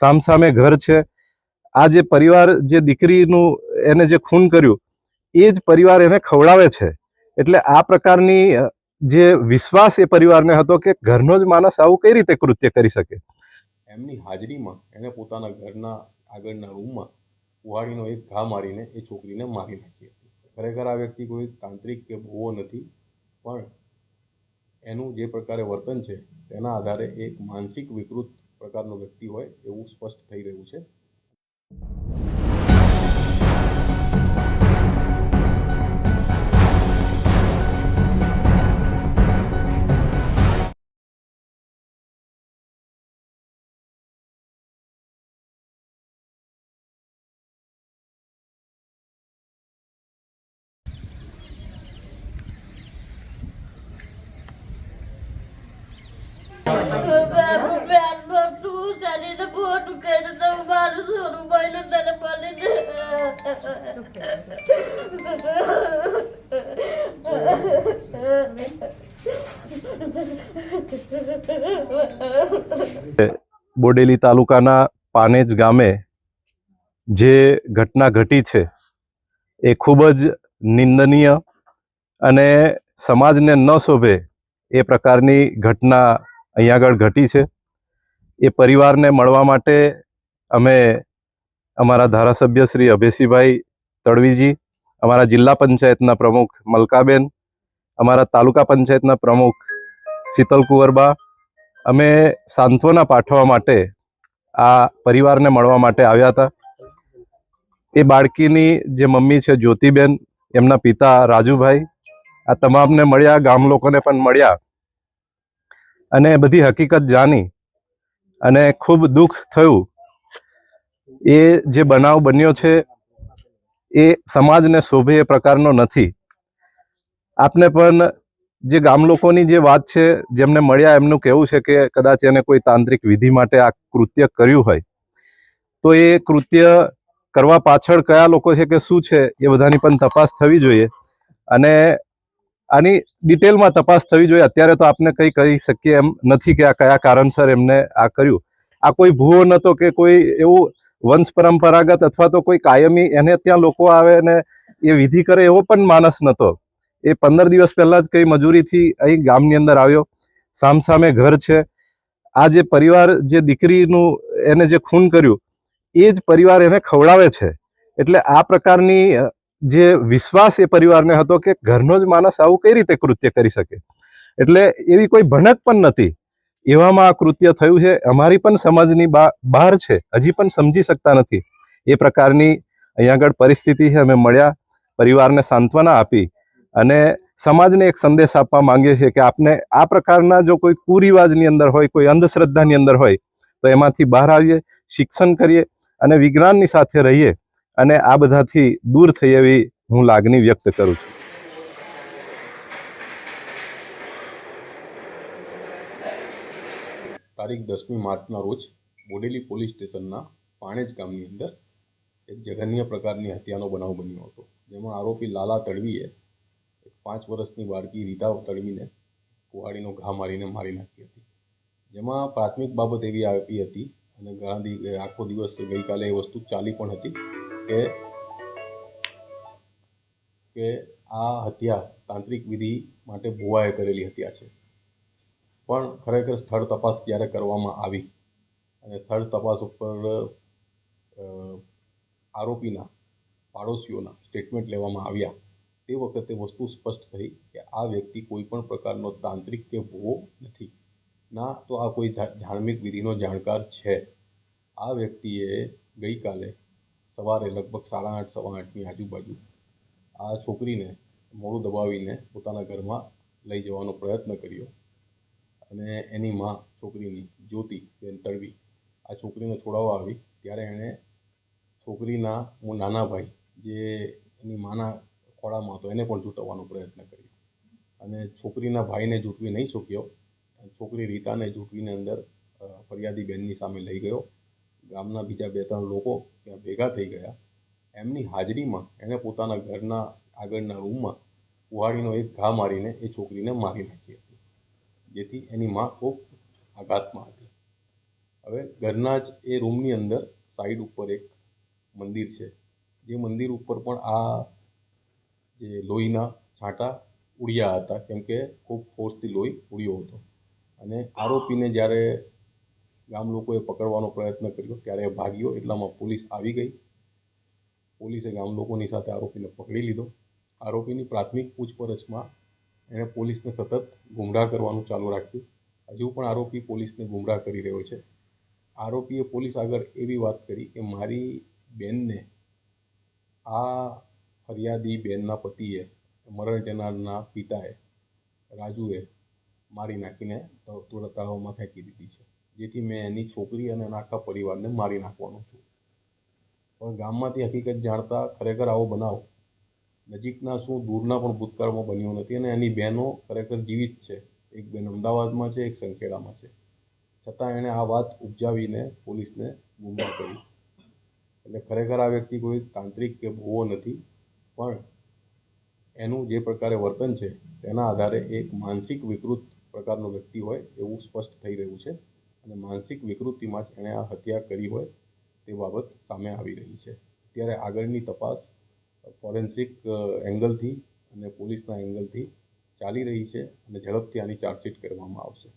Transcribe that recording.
સામસામે ઘર છે. આ જે પરિવાર, જે દીકરીનું એને જે ખૂન કર્યું, એ જ પરિવાર એને ખવડાવે છે. એટલે આ પ્રકારની જે વિશ્વાસ એ પરિવારને હતો કે ઘરનો જ માણસ આવું કઈ રીતે કૃત્ય કરી શકે? એમની હાજરીમાં, એને પોતાના ઘરના આગળના રૂમમાં કુહાડીનો એક ઘા મારીને એ છોકરીને મારી નાખી હતી. ખરેખર આ વ્યક્તિ કોઈ તાંત્રિક કે ભૂવો નથી, પણ એનું જે પ્રકારે વર્તન છે, તેના આધારે એક માનસિક વિકૃત પ્રકારનો વ્યક્તિ હોય એવું સ્પષ્ટ થઈ રહ્યું છે. મારું બોડેલી તાલુકાના પાનેજ ગામે જે ઘટના ઘટી છે, એ ખૂબ જ નિંદનીય અને સમાજને ન શોભે એ પ્રકારની ઘટના અહીંયા આગળ ઘટી છે. એ પરિવારને મળવા માટે અમે અમારા ધારાસભ્ય શ્રી અભેસીભાઈ તડવીજી, અમારા જિલ્લા પંચાયતના પ્રમુખ મલકાબેન, અમારા તાલુકા પંચાયતના પ્રમુખ શીતલ કુંવરબા, અમે સાંત્વના પાઠવા માટે આ પરિવારને મળવા માટે આવ્યા હતા. એ બાળકીની જે મમ્મી છે જ્યોતિબેન, એમના પિતા રાજુભાઈ, આ તમામને મળ્યા, ગામ લોકોને પણ મળ્યા. અને બધી હકીકત જાણી અને ખૂબ દુઃખ થયું. એ જે બનાવ બન્યો છે, એ સમાજને શોભે એ પ્રકારનો નથી. આપને પણ જે ગામ લોકોની જે વાત છે, જેમને મળ્યા એમનું કહેવું છે કે કદાચ એને કોઈ તાંત્રિક વિધિ માટે આ કૃત્ય કર્યું હોય. તો એ કૃત્ય કરવા પાછળ કયા લોકો છે કે શું છે, એ બધાની પણ તપાસ થવી જોઈએ. અને આની ડિટેલમાં તપાસ થવી જોઈએ. અત્યારે તો આપને કંઈ કહી શકીએ એમ નથી કે આ કયા કારણસર એમને આ કર્યું. આ કોઈ ભૂવો નહોતો કે કોઈ એવું વંશ પરંપરાગત અથવા તો કોઈ કાયમી એને ત્યાં લોકો આવે ને એ વિધિ કરે એવો પણ માણસ નહોતો. એ પંદર દિવસ પહેલાં જ કંઈ મજૂરીથી અહીં ગામની અંદર આવ્યો. સામસામે ઘર છે. આ જે પરિવાર જે દીકરીનું એને જે ખૂન કર્યું, એ જ પરિવાર એને ખવડાવે છે. એટલે આ પ્રકારની જે વિશ્વાસ એ પરિવારને હતો કે ઘરનો જ માણસ આવું કઈ રીતે કૃત્ય કરી શકે? એટલે એવી કોઈ ભણક પણ નથી. એવામાં આ કૃત્ય થયું છે. અમારી પણ સમાજની બહાર છે. હજી પણ સમજી શકતા નથી. એ પ્રકારની અહીંયા આગળ પરિસ્થિતિ છે. અમે મળ્યા, પરિવારને સાંત્વના આપી અને સમાજને એક સંદેશ આપવા માંગીએ છીએ કે આપને આ પ્રકારના જો કોઈ કુરિવાજની અંદર હોય, કોઈ અંધશ્રદ્ધાની અંદર હોય, તો એમાંથી બહાર આવીએ, શિક્ષણ કરીએ અને વિજ્ઞાનની સાથે રહીએ. અને આ બધાથી દૂર થઈ એવી હું લાગણી વ્યક્ત કરું છું. તારીખ દસમી માર્ચના રોજ બોડેલી પોલીસ સ્ટેશનના પાણેજ ગામની અંદર એક જઘન્ય પ્રકારની હત્યાનો બનાવ બન્યો હતો. જેમાં આરોપી લાલા તડવીએ એક પાંચ વર્ષની બાળકી રીતા તડવીને કુહાડીનો ઘા મારીને મારી નાખી હતી. જેમાં પ્રાથમિક બાબત એવી આવી હતી અને ઘણા આખો દિવસ ગઈકાલે એ વસ્તુ ચાલી પણ હતી. કે કે આ હત્યા તાંત્રિક વિધિ માટે ભુવાએ કરેલી હત્યા છે. પણ ખરેખર સ્થળ તપાસ જ્યારે કરવામાં આવી? અને સ્થળ તપાસ ઉપર આરોપીના પાડોશીઓના સ્ટેટમેન્ટ લેવામાં આવ્યા. તે વખતે વસ્તુ સ્પષ્ટ થઈ કે આ વ્યક્તિ કોઈ પણ પ્રકારનો તાંત્રિક કે ભૂવો નથી. ના, તો આ કોઈ ધાર્મિક વિધિનો જાણકાર છે. આ વ્યક્તિએ ગઈકાલે સવારે લગભગ સાડા આઠ, સવા આઠની આજુબાજુ આ છોકરીને મોડું દબાવીને પોતાના ઘરમાં લઈ જવાનો પ્રયત્ન કર્યો અને એની માં છોકરીની જ્યોતિ બેન તડવી આ છોકરીને છોડાવવા આવી. ત્યારે એણે છોકરીના હું નાના ભાઈ જે એની માના ખોળામાં હતો એને પણ જૂંટવવાનો પ્રયત્ન કર્યો અને છોકરીના ભાઈને જૂંટવી નહીં શક્યો. છોકરી રીતાને જૂંટવીને અંદર ફરિયાદી બેનની સામે લઈ ગયો. ગામના બીજા બે ત્રણ લોકો ત્યાં ભેગા થઈ ગયા. એમની હાજરીમાં એણે પોતાના ઘરના આગળના રૂમમાં કુહાડીનો એક ઘા મારીને એ છોકરીને મારી નાખી હતી. જેથી એની માં ખૂબ આઘાતમાં હતી. હવે ઘરના જ એ રૂમની અંદર સાઈડ ઉપર એક મંદિર છે. જે મંદિર ઉપર પણ આ જે લોહીના છાંટા ઉડ્યા હતા, કેમ કે ખૂબ ફોર્સથી લોહી ઉડ્યો હતો. અને આરોપીને જ્યારે ગામ લોકોએ પકડવાનો પ્રયત્ન કર્યો. ત્યારે એ ભાગ્યો. એટલામાં પોલીસ આવી ગઈ. પોલીસે ગામ લોકોની સાથે આરોપીને પકડી લીધો. આરોપીની પ્રાથમિક પૂછપરછમાં એણે પોલીસને સતત ગુમરાહ કરવાનું ચાલુ રાખ્યું. હજુ પણ આરોપી પોલીસને ગુમરાહ કરી રહ્યો છે. આરોપીએ પોલીસ આગળ એવી વાત કરી કે મારી બેનને આ ફરિયાદી બેનના પતિએ, મરણ જનારના પિતાએ, રાજુએ મારી નાખીને તળ- તળ- તળાવમાં ફેંકી દીધી છે. જેથી મેં એની છોકરી અને એના આખા પરિવારને મારી નાખવાનો છું પણ ગામમાંથી હકીકત જાણતા ખરેખર આવો બનાવ નજીકના શું દૂરના પણ ભૂતકાળમાં બન્યો નથી અને એની બહેનો ખરેખર જીવિત છે. એક બેન અમદાવાદમાં છે, એક સંખેડામાં છે. છતાં એણે આ વાત ઉપજાવીને પોલીસને ગુમરાહ કરી. એટલે ખરેખર આ વ્યક્તિ કોઈ તાંત્રિક કે બહુ નથી, પણ એનું જે પ્રકારે વર્તન છે, તેના આધારે એક માનસિક વિકૃત પ્રકારનો વ્યક્તિ હોય એવું સ્પષ્ટ થઈ રહ્યું છે. અને માનસિક વિકૃતિમાં જ એણે આ હત્યા કરી હોય તે બાબત સામે આવી રહી છે ત્યારે આગળની તપાસ ફોરેન્સિક એંગલથી અને પોલીસના એંગલથી ચાલી રહી છે અને ઝડપથી આની ચાર્જશીટ કરવામાં આવશે.